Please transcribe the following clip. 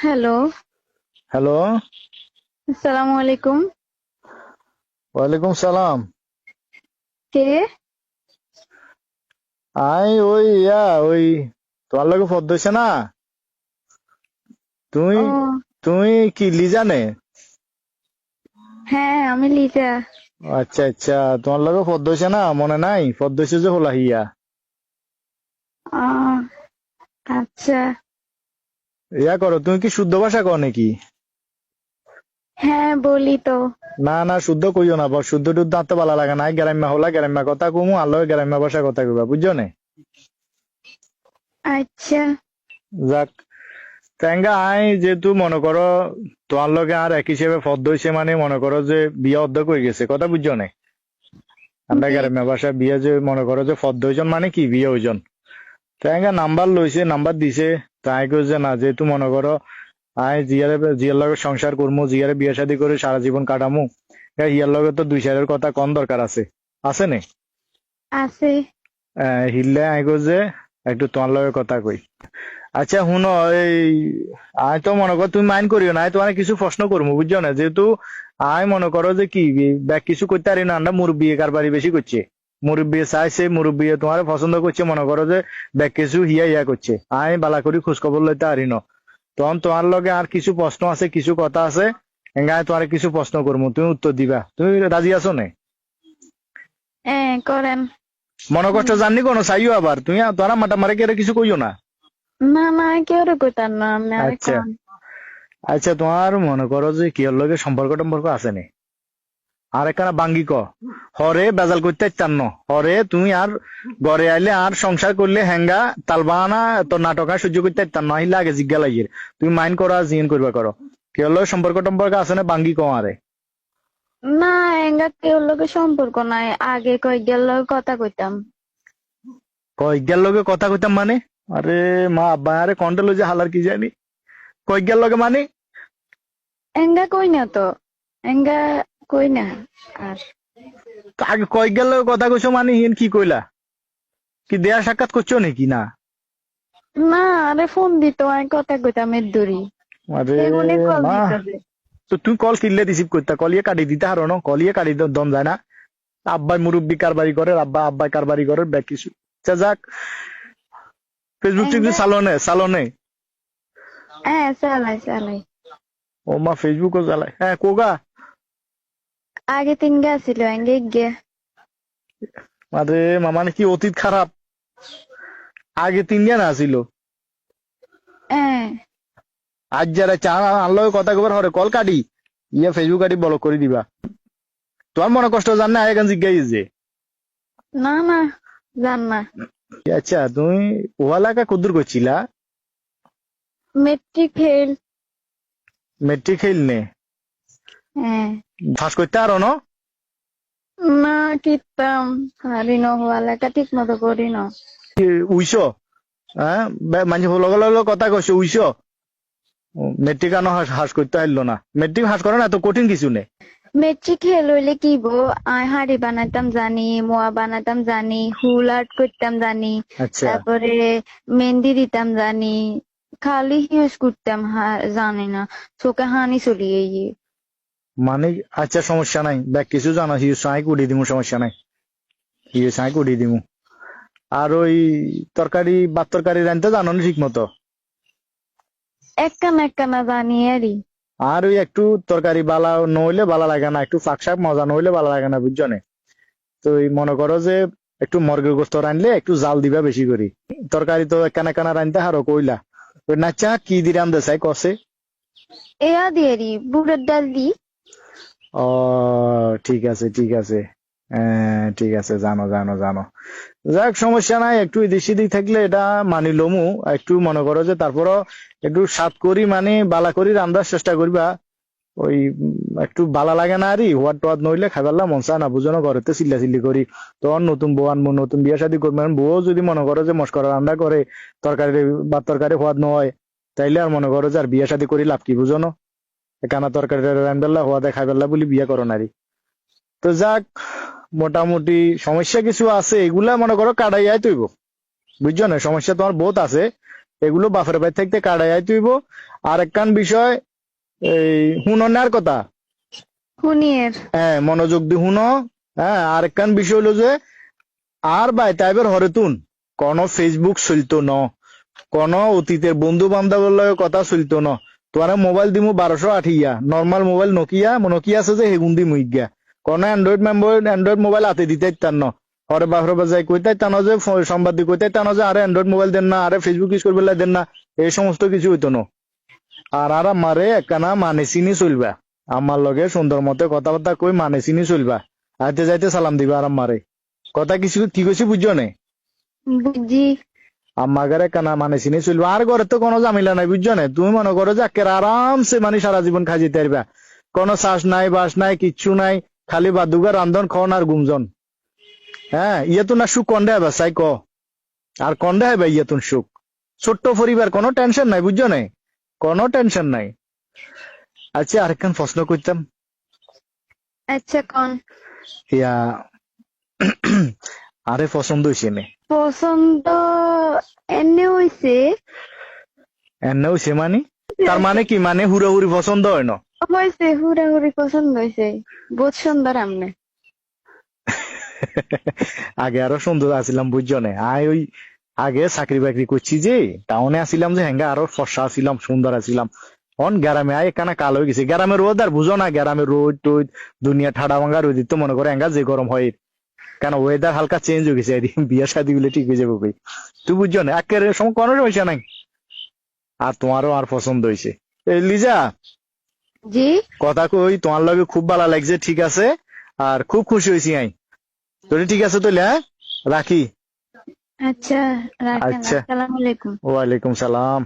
Hello. Hello. আসসালামু আলাইকুম। ওয়ালাইকুম সালাম। কে? আই ওই ইয়া ওই তোমার লগে ফদ হইছে না? তুমি তুমি কি লিজানে হ্যাঁ আমি লিজা। আচ্ছা আচ্ছা তোমার লগে ফদ হইছে না? মনে নাই? ফদ হইছে যে হলা হিয়া। আচ্ছা। ইয়া করো তুমি কি শুদ্ধ ভাষা কও নাকি? হ্যাঁ বলি তো। না না শুদ্ধ কইও না শুদ্ধ টুদ্ধ ভালো লাগে না। গ্রাম্য হলা গ্রাম্য কথা কমু গ্রাম্য ভাষা কথা কইবা বুঝছ না? আচ্ছা। যাক তেঙ্গা আই যেহেতু মনে করো তোমার লগে আর এক হিসেবে ফদ্দ হইছে মানে মনে করো যে বিয়ে অর্ধেক হয়ে গেছে কথা বুঝছ না? আমরা। গ্রাম্য ভাষা বিয়ে যে মনে করো যে ফদ্দ হইজন মানে কি বিয়ে হইজন? তেঙ্গা নাম্বার লইছে নাম্বার দিছে। তাই কইছে না যেহেতু মনে করো আই জিয়ারে জিয়ার লগে সংসার করমু জিয়ারে বিয়ে শাদী করে সারা জীবন কাটামু তা হিয়ার লগে তো দুই সাইডের কথা কম দরকার আছে। আছে নে? আছে। হিললে আই যে একটু তোমার লগে কথা কই আচ্ছা শুনো এই আই তো মনে করো তুমি মাইন্ড করিও না আই তোমার কিছু প্রশ্ন করব বুঝছ না? যেহেতু আই মনে করো যে কি কিছু করতে পারি না আমরা মুরব্বী কারবারি বেশি করছে মুরব্বী চাইছে মুরব্বী তোমার পছন্দ করছে মনে করো যে ব্যাগ কিছু হিয়া হিয়া করছে। আই বালা করি খোঁজ খবর লইতে পারি না। তখন তোমার লগে আর কিছু প্রশ্ন আছে কিছু কথা আছে এঙ্গায় তোমার কিছু প্রশ্ন করব তুমি উত্তর দিবা। তুমি রাজি আছো না? করেন। মনে কষ্ট জাননি কোনো? চাইও আবার। তুমি তোরা মাটা মারে কে কিছু কইও না? না না কেউ কইতাম না আচ্ছা। আচ্ছা তোমার মনে করো যে কিয়র লগে সম্পর্ক টম্পর্ক আছে নি? আর একখানা বাঙ্গি ক। হরে বেজাল করতে চান ন। হরে তুমি আর ঘরে আইলে আর সংসার করলে হেঙ্গা তালবানা তো নাটক আর সহ্য করতে চান না। আহিলে আগে জিজ্ঞা লাগিয়ে। তুমি মাইন্ড করো আর জিন করবা করো। লগে সম্পর্ক টম্পর্ক আছে না বাঙ্গি ক আরে? না এঙ্গা কেউ সম্পর্ক নাই। আগে কয়েক গেল কথা কইতাম। কয়েকগার লগে কথা কইতাম মানে? আরে মা আব্বা আরে কন্ট্রোল যে হালার কি জানি? কয়েকগার লগে মানে? এঙ্গা কই না তো? এঙ্গা কই না আর আগে লগে কথা কইছো মানে হিন কি কইলা? কি দেয়া সাক্ষাৎ করছ নাকি? না। না আরে ফোন দিত আমি কথা কইতাম এর দূরি। আরে মা তো তুই কল কিনলে রিসিভ করতে কলিয়ে কাটি দিতে হারো না কলিয়ে কাটি দম যায় না। আব্বাই মুরব্বী কারবারি করে আব্বা আব্বাই কারবারি করে ব্যাগ কিছু। যাক। ফেসবুক টিভি সালনে সালনে। হ্যাঁ চালাই চালাই। ও মা ফেসবুকও চালায়। হ্যাঁ কোগা আগে তিন গা ছিল এঙ্গে গে। আরে মামা নাকি অতীত খারাপ? আগে তিন জন আসিল হ্যাঁ আজ যারা চা আনলো কথা কবার হরে কল কাটি। ইয়া ফেসবুক কাটি ব্লক করে দিবা। তোমার মনে কষ্ট জান না এখন জিজ্ঞাই যে না না জান না। আচ্ছা তুমি ওয়ালাকা কুদুর করছিলা? মেট্রিক ফেল মেট্রিক খেল নে? হ্যাঁ ফাঁস করতে আরও না? না কিতাম হারি ন হওয়ালেকা ঠিক মতো করি ন। উইছ? হ্যাঁ মানে লগে লগে কথা কইছো উইছ? মেট্রিক আনো হাস করতে আইলো না। মেট্রিক হাস করে না তো কঠিন কিছু নেই মেট্রিক ফেল হইলে কি বো? আই হাড়ি বানাইতাম জানি মোয়া বানাইতাম জানি হুল আর্ট করতাম জানি আচ্ছা। তারপরে মেহেন্দি দিতাম জানি খালি হিউজ করতাম হা- জানি না। চোখে হানি চলিয়ে মানে আচ্ছা সমস্যা নাই। ব্যাগ কিছু জানো হিউ সাই কুড়ি দিমু সমস্যা নাই। হিউ সাই কুড়ি দিমু। আর ওই তরকারি ভাত তরকারি রানতে জানো না ঠিক মতো একখানা একখানা জানি আরই আর ওই একটু তরকারি বালা নইলে বালা লাগে না একটু ফাঁক শাক মজা নইলে বালা লাগে না বুঝছ নে? তো এই মনে করো যে একটু মর্গের গোস্ত রানলে একটু জাল দিবা বেশি করি। তরকারি তো একখানা একখানা রানতে হারো কইলা। ওই নাচা কি দিরাম দেশাই কষে এয়া দিয়েরি বুড়ের ডাল দি। ও, ঠিক আছে ঠিক আছে। হ্যাঁ ঠিক আছে, জানো জানো জানো। যাক, সমস্যা নাই, একটু এদিক সেদিক থাকলে এটা মানি লমু। একটু মনে করো যে তারপরও একটু সাত করি মানে বালা করি রান্দার চেষ্টা করবা। ওই, একটু বালা লাগে না আরি হোয়াট টোয়াট নইলে খাইবারলা মন চায় না বুঝো না ঘরেতে চিল্লা চিল্লি করি। তখন নতুন বউ আনব নতুন বিয়া শাদী করব বউ যদি মনে করো যে মস্করা রান্না করে, তরকারি বা তরকারি হওয়াদ নয়, তাইলে আর মনে করো যে আর বিয়া শাদী করি লাভ কি বুঝো না কানা তরকারি রান্নাবেলা হওয়া দেখাই বেলা বলি বিয়ে করো নারী। তো যাক মোটামুটি সমস্যা কিছু আছে এগুলা মনে করো কাটাইয়াই তৈব বুঝছ না? সমস্যা তোমার বহুত আছে এগুলো বাপের বাড়ি থাকতে কাটাই আয় তুইব। আর একখান বিষয় এই হুননার কথা? হুনিয়ের। হ্যাঁ মনোযোগ দি হুনো। হ্যাঁ আর একখান বিষয় হলো যে আর বাই টাইপের হরেতুন কোন ফেসবুক চলতো ন। কোন অতীতের বন্ধু বান্ধবের লগে কথা চলতো ন। তোমার মোবাইল দিমু বারোশো আঠিয়া নর্মাল মোবাইল নকিয়া নকিয়া আছে যে হেগুন দিমু ইগা কোন অ্যান্ড্রয়েড মেম্বার অ্যান্ড্রয়েড মোবাইল হাতে দিতে তার ন হরে বাহরে বাজাই কইতে টানো যে ফ- সম্বাদিক কইতে টানো যে আরে অ্যান্ড্রয়েড মোবাইল দেন না আরে ফেসবুক ইউজ করবে দেন না, এই সমস্ত কিছু হইতো না। আর আর আমারে একখানা মানে চিনি চলবা। আমার লগে সুন্দর মতে কথাবার্তা কই মানে চিনি চলবা। আইতে যাইতে সালাম দিবা আর আমারে কথা কিছু কি কইছি বুঝছ নে? বুঝি আমার ঘরে কানা মানে চিনি চলবা আর ঘরে তো কোনো ঝামেলা নাই বুঝছ নে? তুমি মনে করো যে একের আরামসে মানে সারা জীবন খাই যেতে পারবা। কোনো শ্বাস নাই বাস নাই কিচ্ছু নাই খালি বাদুগা রান্ধন খাওয়ান আর গুমজন। হ্যাঁ ইয়ে তো না সুখ কন্ডে হবে সাই ক? আর কন্ডে হবে ইয়ে তুন সুখ? ছোট্ট পরিবার কোনো টেনশন নাই বুঝছ নে? কোনো টেনশন নাই। আচ্ছা আরেকখান প্রশ্ন করতাম। আচ্ছা কোন? ইয়া আরে পছন্দ হয়েছে নে। পছন্দ এনে হইছে এনে হয়েছে মানে? তার মানে কি মানে হুড়াহুড়ি পছন্দ হয় না? হয়েছে হুড়াহুড়ি পছন্দ হয়েছে বহুত সুন্দর আমনে। আগে আরও সুন্দর আছিলাম বুঝছ না? আই ওই আগে চাকরি বাকরি করছি যে। টাউনে আসিলাম যে হ্যাঙ্গা আরও ফর্সা আছিলাম সুন্দর আছিলাম। অন গ্রামে আয় এখানে কাল হয়ে গেছে। গ্রামের রোদ আর বুঝো না? গ্রামের রোদ টোদ দুনিয়া ঠাডা ভাঙ্গা রোদ তো মনে করে হ্যাঙ্গা যে গরম হয়। কেন ওয়েদার হালকা চেঞ্জ হয়ে গেছে এদিন বিয়ে শাদি গুলো ঠিক হয়ে যাবে ভাই। তুই বুঝছ না একের সময় কোনো সমস্যা নাই। আর তোমারও আর পছন্দ হয়েছে। এই লিজা জি? কথা কই তোমার লগে খুব ভালো লাগছে ঠিক আছে? আর খুব খুশি হয়েছি আই তোরে ঠিক আছে তাহলে হ্যাঁ? রাখি? আচ্ছা আচ্ছা। ওয়ালাইকুম সালাম।